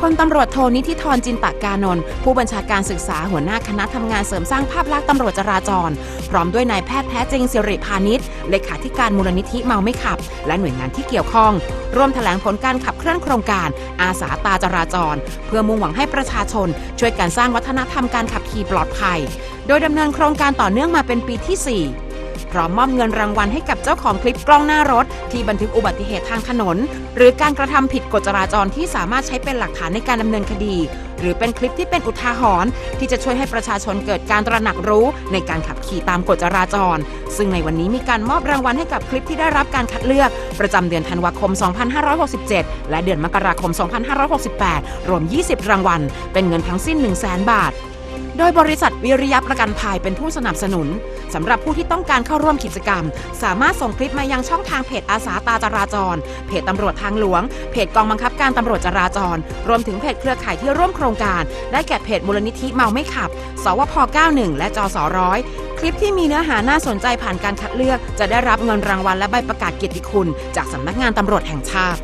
พลตำรวจโทนิธิธรจินตกานนท์ผู้บัญชาการศึกษาหัวหน้าคณะทำงานเสริมสร้างภาพลักษณ์ตำรวจจราจร พร้อมด้วยนายแพทย์แท้จริงสิริพาณิชย์เลขาธิการมูลนิธิเมาไม่ขับ และหน่วยงานที่เกี่ยวข้อง ร่วมแถลงผลการขับเคลื่อนโครงการ อาสาตาจราจร เพื่อมุ่งหวังให้ประชาชน ช่วยกันสร้างวัฒนธรรมการขับขี่ปลอดภัย โดยดำเนินโครงการต่อเนื่องมาเป็นปีที่ 4 พร้อมมอบเงินรางวัลให้กับเจ้าของคลิปกล้องหน้ารถ ที่บันทึกอุบัติเหตุทางถนน หรือการกระทำผิดกฎจราจรที่สามารถใช้เป็นหลักฐานในการดำเนินคดี หรือเป็นคลิปที่เป็นอุทาหรณ์ที่จะช่วยให้ประชาชนเกิดการตระหนักรู้ในการขับขี่ตามกฎจราจร ซึ่งในวันนี้มีการมอบรางวัลให้กับคลิปที่ได้รับการคัดเลือกประจำเดือนธันวาคม 2567 และเดือนมกราคม 2568 รวม 20 รางวัล เป็นเงินทั้งสิ้น 1 0 0 0 0 0 บาท โดยบริษัทวิริยะประกันภัยเป็นผู้สนับสนุนสำหรับผู้ที่ต้องการเข้าร่วมกิจกรรม สามารถส่งคลิปมายังช่องทางเพจอาสาตาจราจร เพจตำรวจทางหลวง เพจกองบังคับการตำรวจจราจร รวมถึงเพจเครือข่ายที่ร่วมโครงการ ได้แก่เพจมูลนิธิเมาไม่ขับ สวพ 91 และจสร้อยคลิปที่มีเนื้อหาน่าสนใจผ่านการคัดเลือก จะได้รับเงินรางวัลและใบประกาศเกียรติคุณ จากสำนักงานตำรวจแห่งชาติ